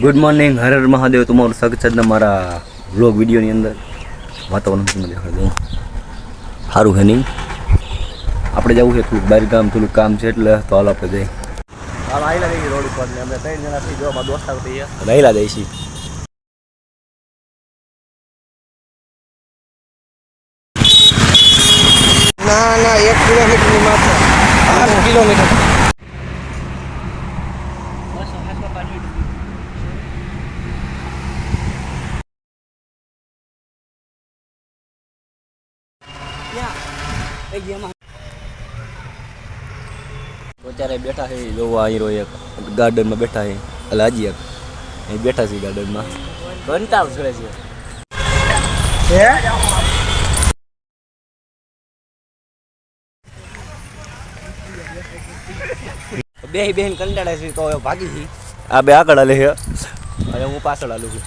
Good morning હર હર મહાદેવ. તમારું સ્વાગત છે મારા વ્લોગ વિડીયોની અંદર. વાતાવરણ તમને દેખાડી દઉં સારું હે નહીં? આપણે જવું છે થોડુંક બાર ગામ થોડુંક કામ છે એટલે તો હાલ આપણે જઈ. હાલ રોડ ઉપર ને અમે ત્રણ જણા થી જોવામાં દોસ્તાર થઈએ રહેલા જઈશી ના ના એક કિલોમીટર માત્ર આઠ કિલોમીટર. અત્યારે બેઠા છે જોવા અહીં એક. ગાર્ડનમાં બેઠા છે હજી એક. અહીં બેઠા છે ગાર્ડનમાં. ઘંટાળ ચડે છે બે બેન કંટાળે છે તો ભાગી છે આ બે આગળ હાલે છે અને હું પાછળ હાલું છું.